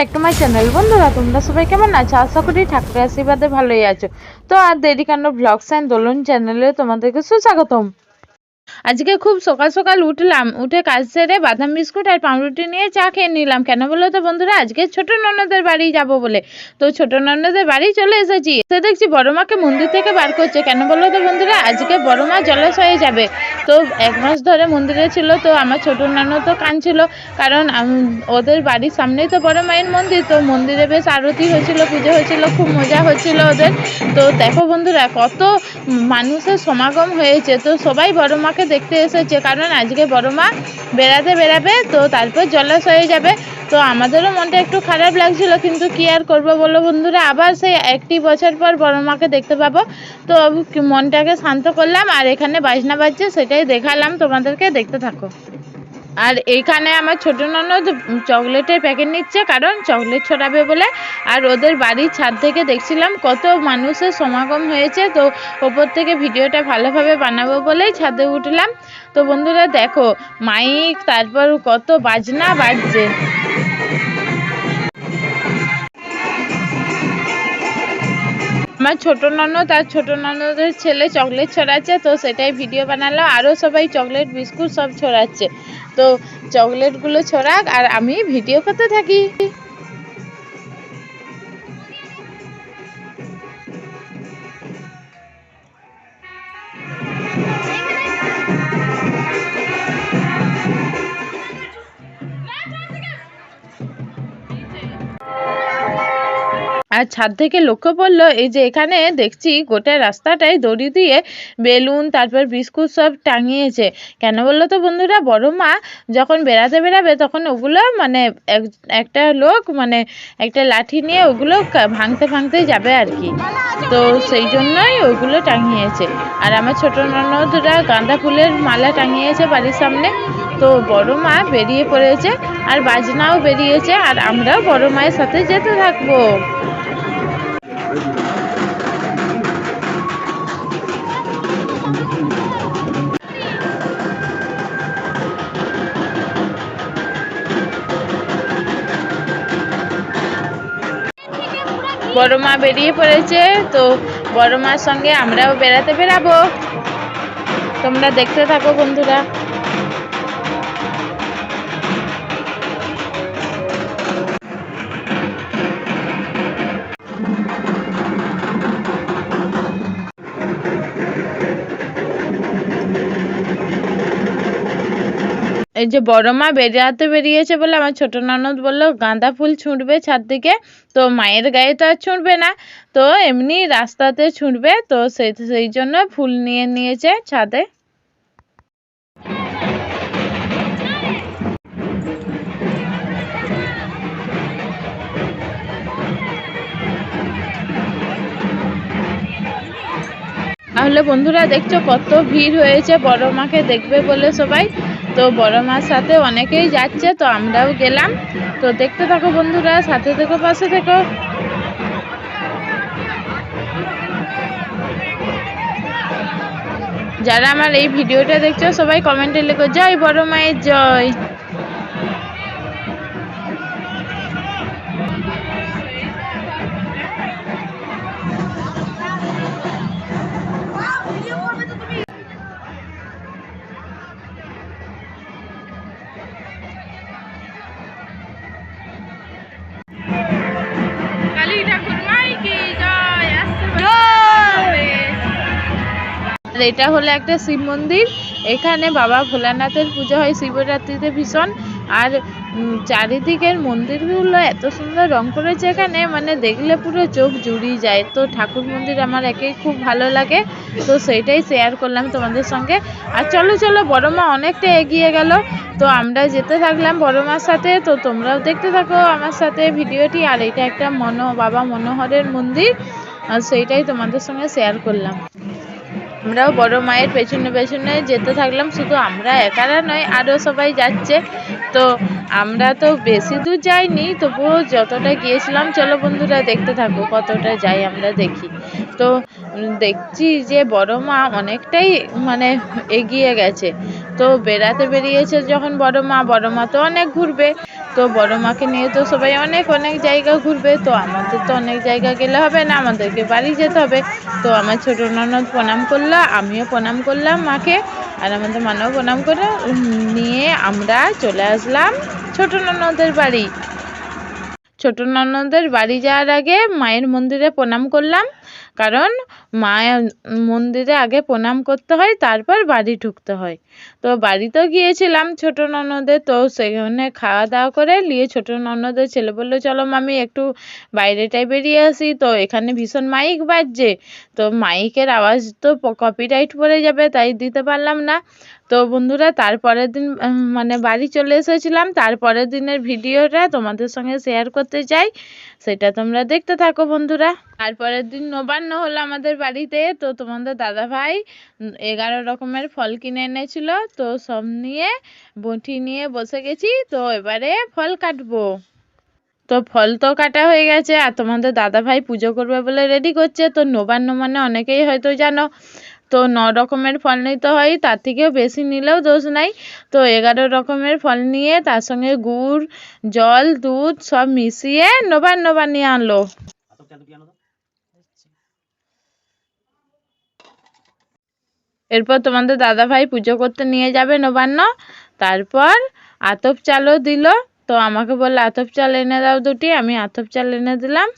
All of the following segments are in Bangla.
ব্যাক টু মাই চ্যানেল বন্ধুরা, তোমরা সবাই কেমন আছো? আশা করি ঠাকুরের আশীর্বাদে ভালোই আছো। তো আর দেরি কাণ্ড ব্লগস অ্যান্ড দোলন চ্যানেলে তোমাদেরকে সুস্বাগতম। আজকে খুব সকাল সকাল উঠলাম, উঠে কাজ সেরে বাদাম বিস্কুট আর পাউরুটি নিয়ে চা খেয়ে নিলাম। কেন বলো তো বন্ধুরা, আজকে ছোট ননদের বাড়ি যাব বলে। তো ছোট ননদের বাড়ি চলে এসেছি। তো দেখছি বড় মাকে মন্দির থেকে বার করছে। কেন বলো তো বন্ধুরা, আজকে বড় মা জলাশয়ে যাবে। তো এক মাস ধরে মন্দিরে ছিল, তো আমার ছোট নানু তো কাঁদছিল, কারণ ওদের বাড়ির সামনেই তো বড় মায়ের মন্দির, তো মন্দিরে বেশ আরতি হয়েছিল, পুজো হয়েছিল, খুব মজা হচ্ছিল ওদের। তো দেখো বন্ধুরা, কত মানুষের সমাগম হয়েছে, তো সবাই বড় মাকে দেখতে এসেছে, কারণ আজকে বড় মা বেড়াতে বেড়াবে, তো তারপর জলাশয়ে যাবে। তো আমাদেরও মনটা একটু খারাপ লাগছিল, কিন্তু কি আর করব বলো বন্ধুরা? আবার সেই একটি বছর পর বড় মাকে দেখতে পাবো। তো মনটাকে শান্ত করলাম, আর এখানে বাজনা বাজছে, সেটাই দেখালাম, তোমাদেরকে দেখতে থাকো। আর এইখানে আমার ছোট ননদ চকলেটের প্যাকেট নিচ্ছে, কারণ চকলেট ছড়াবে বলে। আর ওদের বাড়ির ছাদ থেকে দেখছিলাম, কত মানুষের সমাগম হয়েছে। তো ওপর থেকে ভিডিওটা ভালোভাবে বানাবো বলেই ছাদে উঠলাম। তো বন্ধুরা, দেখো, মাইক, তারপর কত বাজনা বাজছে। আমার ছোট ননদ আর ছোট ননদের ছেলে চকলেট ছড়াচ্ছে, তো সেটাই ভিডিও বানালাম আরও সবাই চকলেট বিস্কুট সব ছড়াচ্ছে। তো চকলেটগুলো ছড়াক আর আমি ভিডিও করতে থাকি। আর ছাদ থেকে লক্ষ্য পড়ল, এই যে এখানে দেখছি গোটা রাস্তাটাই দড়ি দিয়ে বেলুন, তারপর বিস্কুট সব টাঙিয়েছে। কেন বলল তো বন্ধুরা, বড় মা যখন বেড়াতে বেড়াবে তখন ওগুলো মানে এক- একটা লোক মানে একটা লাঠি নিয়ে ওগুলো ভাঙতে ভাঙতে যাবে আর কি। তো সেই জন্যই ওগুলো টাঙিয়েছে। আর আমার ছোট ননদরা গাঁদা ফুলের মালা টাঙিয়েছে বাড়ির সামনে। তো বড় মা বেরিয়ে পড়েছে আর বাজনাও বেরিয়েছে আর আমরাও বড় মায়ের সাথে যেতে থাকব। বড় মা বেরিয়ে পড়েছে, তো বড় মার সঙ্গে আমরাও বেড়াতে বেরাবো তোমরা দেখতে থাকো বন্ধুরা। এই যে বড় মা বেড়াতে বেরিয়েছে বলে আমার ছোট ননদ বলল, গাঁদা ফুল ছুঁড়বে ছাদ থেকে তো মায়ের গায়ে তো আর ছুঁড়বে না। তো এমনি রাস্তাতে ছুঁড়বে, তো সেই সেই জন্য ফুল নিয়ে নিয়েছে ছাদে। তাহলে বন্ধুরা দেখছ কত ভিড় হয়েছে, বড় মাকে দেখবে বলে সবাই। তো বড় মার সাথে অনেকেই যাচ্ছে, তো আমরাও গেলাম। তো দেখতে থাকো বন্ধুরা, সাথে থেকো, পাশে থেকো। যারা আমার এই ভিডিওটা দেখছ, সবাই কমেন্টে লেখো, জয় বড় মায়ের জয়। আর এটা হলো একটা শিব মন্দির। এখানে বাবা ভোলানাথের পুজো হয় শিবরাত্রিতে ভীষণ। আর চারিদিকের মন্দিরগুলো এত সুন্দর রং করেছে এখানে মানে দেখলে পুরো চোখ জুড়িয়ে যায়। তো ঠাকুর মন্দির আমার একে খুব ভালো লাগে। তো সেইটাই শেয়ার করলাম তোমাদের সঙ্গে। আর চলো চলো বড় মা অনেকটা এগিয়ে গেল। তো আমরা যেতে থাকলাম বড় মার সাথে। তো তোমরাও দেখতে থাকো আমার সাথে ভিডিওটি। আর এটা একটা মনো, বাবা মনোহরের মন্দির। আর সেইটাই তোমাদের সঙ্গে শেয়ার করলাম। আমরাও বড় মায়ের পেছনে পেছনে যেতে থাকলাম, শুধু আমরা একারা নয় আরও সবাই যাচ্ছে। তো আমরা তো বেশি দূর যাইনি, তবুও যতটা গিয়েছিলাম, চলো বন্ধুরা দেখতে থাকো কতটা যাই আমরা দেখি। তো দেখছি যে বড় মা অনেকটাই মানে এগিয়ে গেছে। তো বেড়াতে বেরিয়েছে যখন বড় মা বড় মা তো অনেক ঘুরবে। তো বড় মাকে নিয়ে তো সবাই অনেক অনেক জায়গা ঘুরবে, তো আমাদের তো অনেক জায়গা গেলে হবে না, আমাদেরকে বাড়ি যেতে হবে। তো আমার ছোট ননদ প্রণাম করল, আমিও প্রণাম করলাম মাকে, আর আমাদের মানাও প্রণাম করে নিয়ে আমরা চলে আসলাম ছোট ননদের বাড়ি। ছোট ননদের বাড়ি যাওয়ার আগে মায়ের মন্দিরে প্রণাম করলাম, কারণ মায়ের মন্দিরে আগে প্রণাম করতে হয়, তারপর বাড়ি ঢুকতে হয়। তো বাড়িতেও গিয়েছিলাম ছোট ননদের তো সেখানে খাওয়া দাওয়া করে নিয়ে ছোট ননদের ছেলে বলল, চলো মামি, একটু বাইরেটায় বেরিয়ে আসি। তো এখানে ভীষণ মাইক বাজছে, তো মাইকের আওয়াজ তো কপিরাইট পড়ে যাবে, তাই দিতে পারলাম না। তো বন্ধুরা, তারপরের দিন মানে বাড়ি চলে এসেছিলাম, তারপরের দিনের ভিডিওটা তোমাদের সঙ্গে শেয়ার করতে চাই, সেটা তোমরা দেখতে থাকো বন্ধুরা। তারপরের দিন নবান্ন হলো আমাদের বাড়িতে, তো তোমাদের দাদা ভাই এগারো রকমের ফল কিনে এনেছিল। তো সব নিয়ে, বটি নিয়ে বসে গেছি, তো এবারে ফল কাটবো। তো ফল তো কাটা হয়ে গেছে, আর তোমাদের দাদা ভাই পুজো করবে বলে রেডি করছে। তো নবান্ন মানে অনেকেই হয়তো জানো, তো ন রকমের ফল নিতে হয়, তার থেকেও বেশি নিলেও দোষ নাই। তো এগারো রকমের ফল নিয়ে তার সঙ্গে গুড়, জল, দুধ সব মিশিয়ে নবান্ন বানিয়ে আনলো? এরপর তোমাদের দাদা ভাই পুজো করতে নিয়ে যাবে নবান্ন। তারপর আতপ চালও দিল। তো আমাকে বলল, আতপ চাল এনে দাও দুটি, আমি আতপ চাল এনে দিলাম।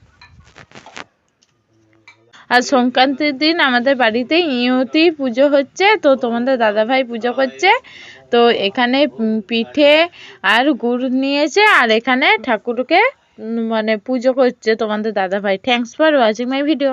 আর সংক্রান্তির দিন আমাদের বাড়িতে ইয়তি পুজো হচ্ছে, তো তোমাদের দাদা ভাই পুজো করছে। তো এখানে পিঠে আর গুড় নিয়েছে, আর এখানে ঠাকুরকে মানে পুজো করছে তোমাদের দাদা ভাই thanks for watching my video